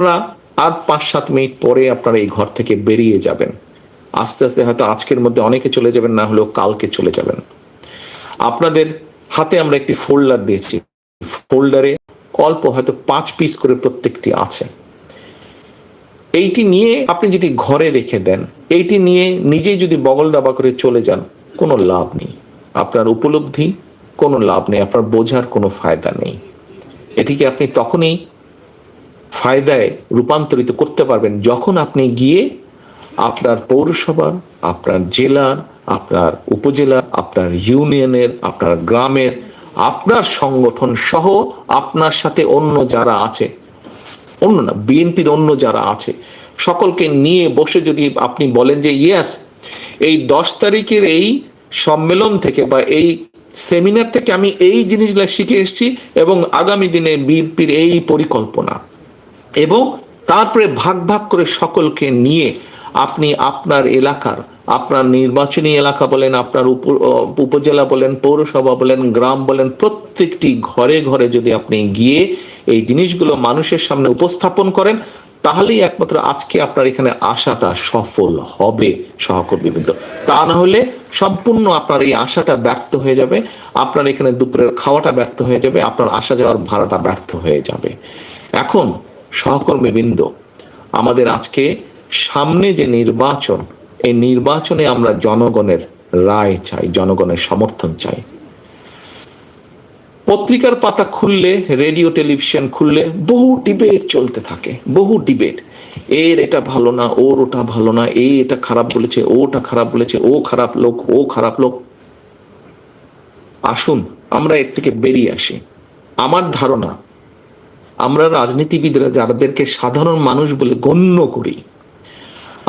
আপনারা আর পাঁচ সাত মিনিট পরে আপনারা এই ঘর থেকে বেরিয়ে যাবেন। আস্তে আস্তে হয়তো আজকের মধ্যে অনেকে চলে যাবেন, না হলেও কালকে চলে যাবেন। আপনাদের হাতে আমরা একটি ফোল্ডার দিয়েছি। ফোল্ডারে অল্প হয়তো পাঁচ পিস করে প্রত্যেকটি আছে। এইটি নিয়ে আপনি যদি ঘরে রেখে দেন, এইটি নিয়ে নিজেই যদি বগল দাবা করে চলে যান, কোনো লাভ নেই। আপনার উপলব্ধি, কোনো লাভ নেই। আপনার বোঝার কোনো ফায়দা নেই। এটিকে আপনি তখনই ফায়দায় রূপান্তরিত করতে পারবেন যখন আপনি গিয়ে আপনার পৌরসভার আপনার জেলার আপনার উপজেলা, আপনার ইউনিয়নের, আপনার গ্রামের, আপনার সংগঠন সহ আপনার সাথে অন্য যারা আছে, অন্য না, বিএনপির অন্য যারা আছে, সকলকে নিয়ে বসে যদি আপনি বলেন যে, ইয়েস, এই দশ তারিখের এই সম্মেলন থেকে বা এই সেমিনার থেকে আমি এই জিনিসগুলো শিখে এসেছি এবং আগামী দিনে বিএনপির এই পরিকল্পনা। এবং তারপরে ভাগ ভাগ করে সকলকে নিয়ে আপনি আপনার এলাকার, আপনার নির্বাচনী এলাকা বলেন, আপনার উপ- উপজেলা বলেন, পৌরসভা বলেন, গ্রাম বলেন, প্রত্যেকটি ঘরে ঘরে যদি আপনি গিয়ে এই জিনিসগুলো মানুষের সামনে উপস্থাপন করেন, তাহলেই একমাত্র আজকে আপনার এখানে আশাটা সফল হবে, সহকর্মীবৃন্দ। তা না হলে সম্পূর্ণ আপনার এই আশাটা ব্যর্থ হয়ে যাবে, আপনার এখানে দুপুরের খাওয়াটা ব্যর্থ হয়ে যাবে, আপনার আসা যাওয়ার ভাড়াটা ব্যর্থ হয়ে যাবে। এখন সহকর্মীবৃন্দ আমাদের আজকে সামনে যে নির্বাচন, এই নির্বাচনে আমরা জনগণের রায় চাই, জনগণের সমর্থন চাই। পত্রিকার পাতা খুললে, রেডিও, টেলিভিশন খুললে বহু ডিবেট চলতে থাকে, বহু ডিবেট। এর এটা ভালো না, ওর ওটা ভালো না, এ এটা খারাপ বলেছে ওটা খারাপ বলেছে, ও খারাপ লোক, ও খারাপ লোক। আসুন, আমরা এর থেকে বেরিয়ে আসি। আমার ধারণা আমরা রাজনীতিবিদরা যাদেরকে সাধারণ মানুষ বলে গণ্য করি,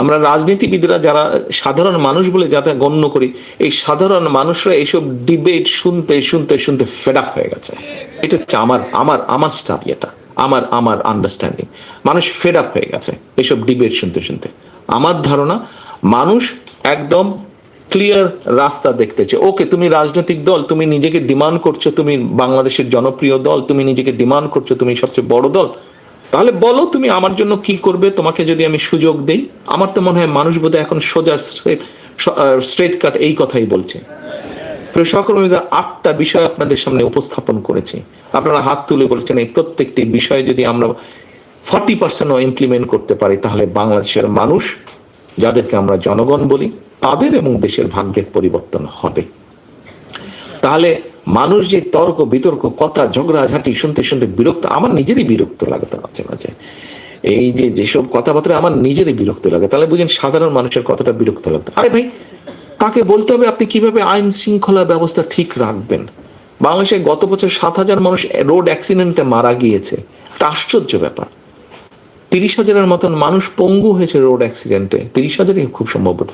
আমরা রাজনীতিবিদরা যারা সাধারণ মানুষ বলে যাতে গণ্য করি, এই সাধারণ মানুষরা এইসব ডিবেট শুনতে শুনতে শুনতে ফেড আপ হয়ে গেছে। এটা হচ্ছে আমার আমার আমার স্টাডি এটা, আমার আমার আন্ডারস্ট্যান্ডিং মানুষ ফেড আপ হয়ে গেছে এইসব ডিবেট শুনতে শুনতে। আমার ধারণা, মানুষ একদম ক্লিয়ার রাস্তা দেখতেছে ওকে তুমি রাজনৈতিক দল, তুমি নিজেকে ডিমান্ড করছ, তুমি বাংলাদেশের জনপ্রিয় দল, তুমি নিজেকে ডিমান্ড করছ, তুমি সবচেয়ে বড় দল। তাহলে বলো তুমি আমার জন্য কি করবে? তোমাকে যদি আমি সুযোগ দেই, আমার তো মনে হয় মানুষ বোধহয় এখন সোজা স্ট্রেট কাট এই কথাই বলছে। সহকর্মীরা আটটা বিষয় আপনাদের সামনে উপস্থাপন করেছি। আপনারা হাত তুলে বলেছেন, এই প্রত্যেকটি বিষয় যদি আমরা ফর্টি পার্সেন্টও ইমপ্লিমেন্ট করতে পারি, তাহলে বাংলাদেশের মানুষ যাদেরকে আমরা জনগণ বলি, তাদের এবং দেশের ভাগ্যের পরিবর্তন হবে। তাহলে মানুষ যে তর্ক, বিতর্ক, কথা ঝগড়াঝাটি শুনতে শুনতে বিরক্ত, আমার নিজেরই বিরক্ত লাগতো মাঝে মাঝে। এই যে যেসব কথাবার্তা আমার নিজেরই বিরক্ত লাগে, তাহলে বুঝেন সাধারণ মানুষের কথাটা বিরক্ত লাগতো। আরে ভাই, তাকে বলতে হবে আপনি কীভাবে আইন শৃঙ্খলা ব্যবস্থা ঠিক রাখবেন? বাংলাদেশে গত বছর সাত হাজার মানুষ রোড অ্যাক্সিডেন্টে মারা গিয়েছে। একটা আশ্চর্য ব্যাপার। তিরিশ হাজারের মতন মানুষ পঙ্গু হয়েছে রোড অ্যাক্সিডেন্টে তিরিশ হাজারই খুব সম্ভব সম্ভবত।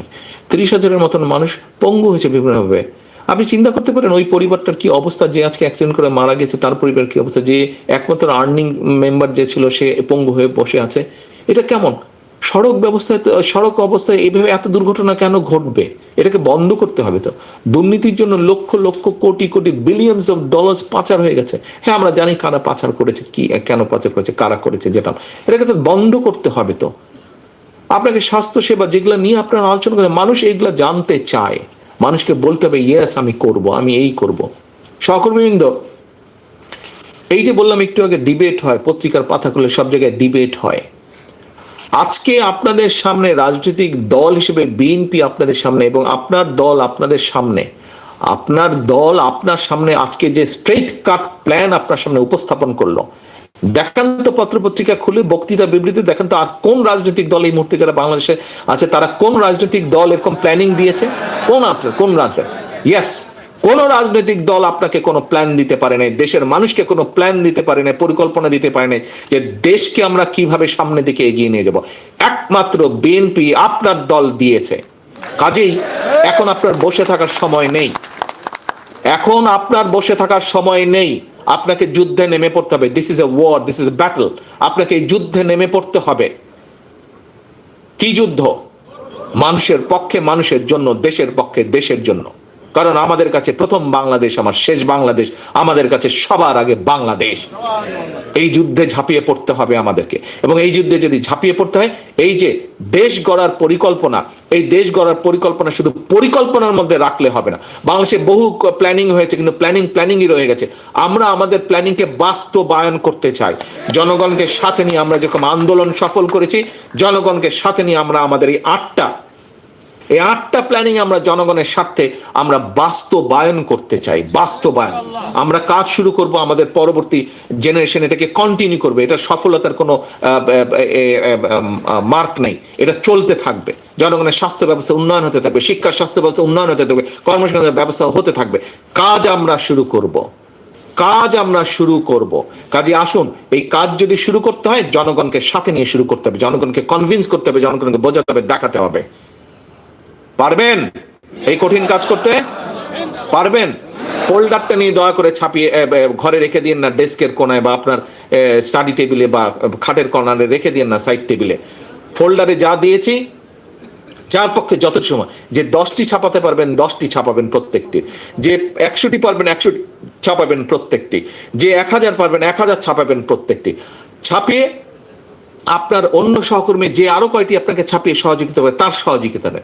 তিরিশ হাজারের মতন মানুষ পঙ্গু হয়েছে বিভিন্নভাবে। আপনি চিন্তা করতে পারেন, ওই পরিবারটার কি অবস্থা? যে আজকে অ্যাক্সিডেন্ট করে মারা গেছে, তার পরিবার কি অবস্থা? যে একমাত্র আর্নিং মেম্বার যে ছিল, সে পঙ্গু হয়ে বসে আছে। এটা কেমন? সড়ক ব্যবস্থায় সড়ক অবস্থায় এইভাবে এত দুর্ঘটনা কেন ঘটবে? এটাকে বন্ধ করতে হবে তো। দুর্নীতির জন্য lakh lakh, crore crore billions of dollars পাচার হয়ে গেছে। হ্যাঁ আমরা জানি কারা পাচার করেছে, কি, কেন পাচার করেছে, কারা করেছে যেটা। এটাকে তো বন্ধ করতে হবে তো। আপনাকে স্বাস্থ্য সেবা যেগুলো নিয়ে আপনারা আলোচনা করেন মানুষ এইগুলো জানতে চায়। মানুষকে বলতে হবে ইয়েস আমি করব, আমি এই করব। সহকর্মীবৃন্দ, এই যে বললাম একটু আগে ডিবেট হয়, পত্রিকার পাতা খুলে সব জায়গায় ডিবেট হয়। আজকে আপনাদের সামনে রাজনৈতিক দল হিসেবে বিএনপি আপনাদের সামনে এবং আপনার দল আপনাদের সামনে। আপনার দল আপনার সামনে আজকে যে স্ট্রেট কাট প্ল্যান আপনার সামনে উপস্থাপন করল। দেখান তো পত্রপত্রিকা খুলে, বক্তৃতা বিবৃতি দেখান তো আর কোন রাজনৈতিক দল এই মুহূর্তে যারা বাংলাদেশে আছে, তারা কোন রাজনৈতিক দল এরকম প্ল্যানিং দিয়েছে? কোন আপনার কোন রাজনৈতিক ইয়েস কোন রাজনৈতিক দল আপনাকে কোনো প্ল্যান দিতে পারে নাই, দেশের মানুষকে কোনো প্ল্যান দিতে পারে নাই, পরিকল্পনা দিতে পারে নাই যে দেশকে আমরা কীভাবে সামনের দিকে এগিয়ে নিয়ে যাব। একমাত্র বিএনপি আপনার দল দিয়েছে। কাজেই এখন আপনার বসে থাকার সময় নেই। এখন আপনার বসে থাকার সময় নেই। আপনাকে যুদ্ধে নেমে পড়তে হবে। This is a war this is battle আপনাকে যুদ্ধে নেমে পড়তে হবে। কি যুদ্ধ? মানুষের পক্ষে, মানুষের জন্য, দেশের পক্ষে, দেশের জন্য। কারণ আমাদের কাছে প্রথম বাংলাদেশ, আমার শেষ বাংলাদেশ, আমাদের কাছে সবার আগে বাংলাদেশ। এই যুদ্ধে ঝাঁপিয়ে পড়তে হবে আমাদেরকে। এবং এই যুদ্ধে যদি ঝাঁপিয়ে পড়তে হয়, এই যে দেশ গড়ার পরিকল্পনা, এই দেশ গড়ার পরিকল্পনা শুধু পরিকল্পনার মধ্যে রাখলে হবে না। বাংলাদেশে বহু প্ল্যানিং হয়েছে, কিন্তু প্ল্যানিং প্ল্যানিংই রয়ে গেছে। আমরা আমাদের প্ল্যানিংকে বাস্তবায়ন করতে চাই। জনগণকে সাথে নিয়ে আমরা যেরকম আন্দোলন সফল করেছি, জনগণকে সাথে নিয়ে আমরা আমাদের এই আটটা এই আটটা প্ল্যানিং আমরা জনগণের স্বার্থে আমরা বাস্তবায়ন করতে চাই, বাস্তবায়ন। আমরা কাজ শুরু করব আমাদের পরবর্তী জেনারেশন এটাকে কন্টিনিউ করবে। এটা সফলতার কোনো মার্ক নেই। এটা চলতে থাকবে। জনগণের স্বাস্থ্য ব্যবস্থা উন্নয়ন হতে থাকবে শিক্ষা স্বাস্থ্য ব্যবস্থা উন্নয়ন হতে থাকবে, কর্মসংস্থানের ব্যবস্থা হতে থাকবে। কাজ আমরা শুরু করব। কাজ আমরা শুরু করব। কাজে আসুন, এই কাজ যদি শুরু করতে হয়, জনগণকে সাথে নিয়ে শুরু করতে হবে। জনগণকে কনভিন্স করতে হবে, জনগণকে বোঝাতে হবে, দেখাতে হবে। পারবেন? এই কঠিন কাজ করতে পারবেন? ফোল্ডারটা নিয়ে দয়া করে ছাপিয়ে ঘরে রেখে দিন না, ডেস্কের কোনায় বা আপনার স্টাডি টেবিলে বা খাটের কর্নারে রেখে দিন না, সাইড টেবিলে। ফোল্ডারে যা দিয়েছি, যার পক্ষে যত সময়, যে দশটি ছাপাতে পারবেন, দশটি ছাপাবেন প্রত্যেকটি। যে একশোটি পারবেন, একশোটি ছাপাবেন প্রত্যেকটি। যে এক হাজার পারবেন, এক হাজার ছাপাবেন প্রত্যেকটি। ছাপিয়ে আপনার অন্য সহকর্মী যে আরও কয়টি আপনাকে ছাপিয়ে সহযোগিতা করে, তার সহযোগিতা নেন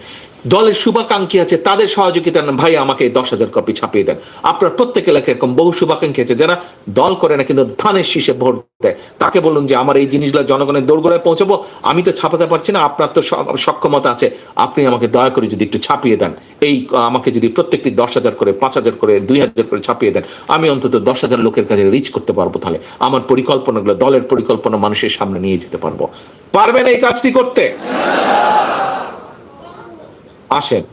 দলের শুভাকাঙ্ক্ষী আছে, তাদের সহযোগিতা নেন, ভাই, আমাকে দশ হাজার কপি ছাপিয়ে দেন। আপনার প্রত্যেক এলাকায় এরকম বহু শুভাকাঙ্ক্ষী আছে যারা দল করে না, কিন্তু ধানের শীষে ভোট দেয়। তাকে বলুন যে, আমার এই জিনিসগুলো জনগণের দোরগোড়ায় পৌঁছাবো, আমি তো ছাপাতে পারছি না, আপনার তো সক্ষমতা আছে, আপনি আমাকে দয়া করে যদি একটু ছাপিয়ে দেন। এই, আমাকে যদি প্রত্যেকটি দশ হাজার করে, পাঁচ হাজার করে, দুই হাজার করে ছাপিয়ে দেন, আমি অন্তত দশ হাজার লোকের কাছে রিচ করতে পারব তাহলে। আমার পরিকল্পনাগুলো দলের পরিকল্পনা মানুষের সামনে নিয়ে যেতে পারব। পারবেন এই কাজটি করতে? আসেন।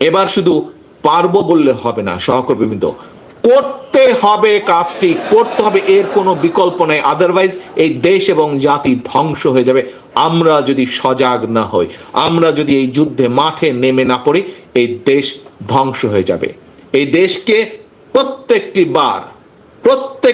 এবার শুধু পারব বললে হবে না, সহকর্মীবৃন্দ। করতে হবে কাজটি, করতে হবে, এর কোনো বিকল্প নেই। আদারওয়াইজ এই দেশ এবং জাতি ধ্বংস হয়ে যাবে। আমরা যদি সজাগ না হই, আমরা যদি এই যুদ্ধে মাঠে নেমে না পড়ি, এই দেশ ধ্বংস হয়ে যাবে। এই দেশকে প্রত্যেকটি বার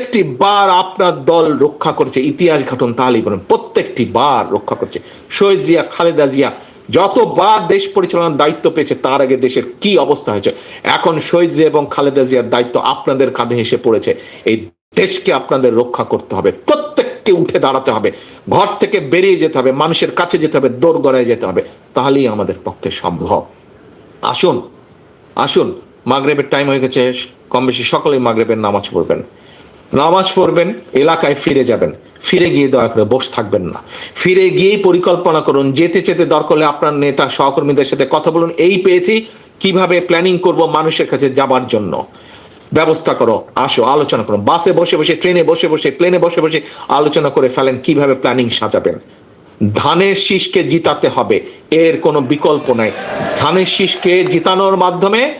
প্রত্যেকটি বার আপনার দল রক্ষা করেছে, ইতিহাস ঘটন তাহলেই বলেন, প্রত্যেকটি বার রক্ষা করেছে। শহীদ জিয়া, খালেদা জিয়া, যতবার দেশ পরিচালনার দায়িত্ব পেয়েছে, তার আগে দেশের কি অবস্থা হয়েছে? এখন শহীদ জিয়া এবং খালেদা জিয়ার দায়িত্ব আপনাদের কাঁধে এসে পড়েছে। এই দেশকে আপনাদের রক্ষা করতে হবে, প্রত্যেককে উঠে দাঁড়াতে হবে, ঘর থেকে বেরিয়ে যেতে হবে, মানুষের কাছে যেতে হবে দৌড় গড়ায় যেতে হবে, তাহলেই আমাদের পক্ষে সম্ভব। আসুন আসুন, মাগরেবের টাইম হয়ে গেছে কম বেশি সকলেই মাগরেবের নামাজ পড়বেন। নামাজ পড়বেন, এলাকায় ফিরে যাবেন। ফিরে গিয়ে দয়া করে বস থাকবেন না। ফিরে গিয়েই পরিকল্পনা করুন, যেতে যেতে দরকার আপনার নেতা, সহকর্মীদের সাথে কথা বলুন। এই পেয়েছি, কীভাবে প্ল্যানিং করব মানুষের কাছে যাবার জন্য। ব্যবস্থা করো, আসো, আলোচনা করো। বাসে বসে বসে, ট্রেনে বসে বসে প্লেনে বসে বসে আলোচনা করে ফেলেন, কীভাবে প্ল্যানিং সাজাবেন। ধানের শীষকে জিতাতে হবে, এর কোনো বিকল্প নাই। ধানের শীষকে জিতানোর মাধ্যমে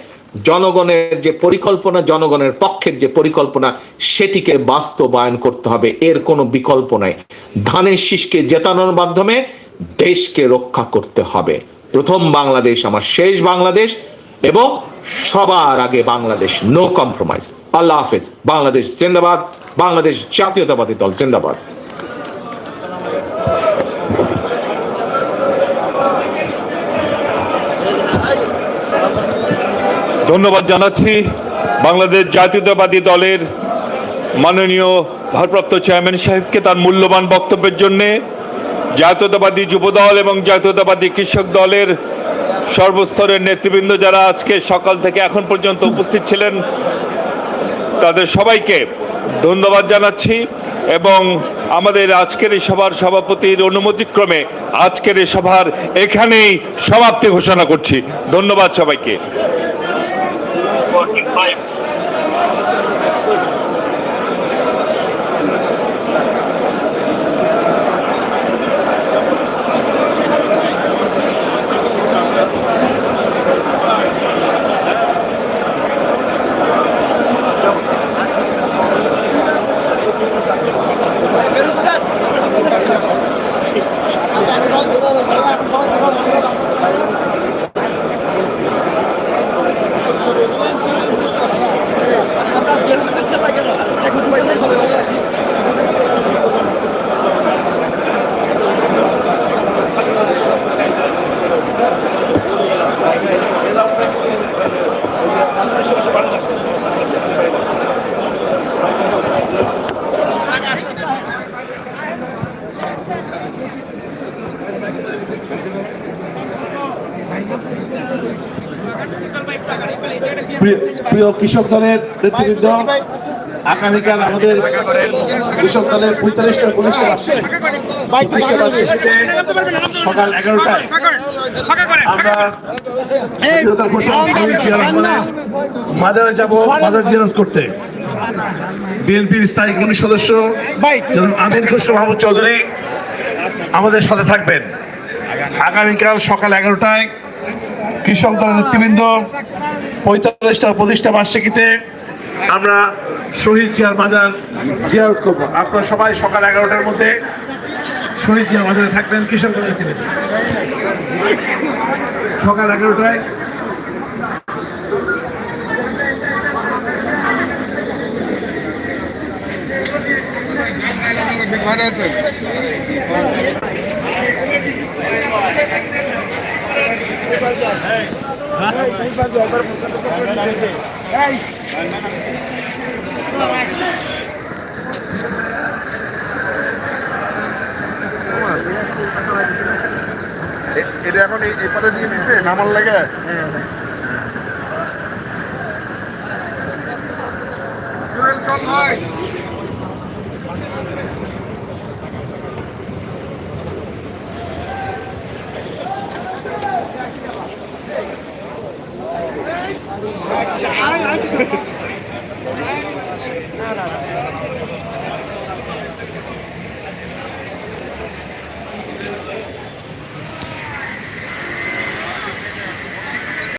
জনগণের যে পরিকল্পনা, জনগণের পক্ষের যে পরিকল্পনা, সেটিকে বাস্তবায়ন করতে হবে। এর কোনো বিকল্প নাই। ধানের শীষকে জেতানোর মাধ্যমে দেশকে রক্ষা করতে হবে। প্রথম বাংলাদেশ, আমার শেষ বাংলাদেশ এবং সবার আগে বাংলাদেশ। নো কম্প্রোমাইজ আল্লাহ হাফেজ। বাংলাদেশ জিন্দাবাদ। বাংলাদেশ জাতীয়তাবাদী দল জিন্দাবাদ। ধন্যবাদ জানাচ্ছি বাংলাদেশ জাতীয়তাবাদী দলের মাননীয় ভারপ্রাপ্ত চেয়ারম্যান সাহেবকে তার মূল্যবান বক্তব্যের জন্যে জাতীয়তাবাদী যুবদল এবং জাতীয়তাবাদী কৃষক দলের সর্বস্তরের নেতৃবৃন্দ যারা আজকে সকাল থেকে এখন পর্যন্ত উপস্থিত ছিলেন, তাদের সবাইকে ধন্যবাদ জানাচ্ছি এবং আমাদের আজকের এই সভার সভাপতির অনুমতিক্রমে আজকের এই সভার এখানেই সমাপ্তি ঘোষণা করছি। ধন্যবাদ সবাইকে। প্রিয়- কৃষক দলের নেতৃবৃন্দ, আগামীকাল আমাদের কৃষক দলের পঁয়তাল্লিশটা প্রতিষ্ঠা আসছে। সকাল এগারোটায়। আমরা যাব করতে। স্থায়ী সদস্য চৌধুরী আমাদের সাথে থাকবেন। আগামীকাল সকাল এগারোটায় কৃষক দলের নেতৃবৃন্দ, পঁয়তাল্লিশটা প্রতিষ্ঠা বার্ষিকীতে আমরা শহীদ জিয়ার মাজার জিয়ারত করব। আপনারা সবাই সকাল এগারোটার মধ্যে শহীদ জিয়ার মাজারে থাকবেন, কৃষক দলের নেতৃবৃন্দ। সকাল এগারোটায় এ- এটা এখন এই পাতা দিয়ে দিছে নামার লাগে Come on.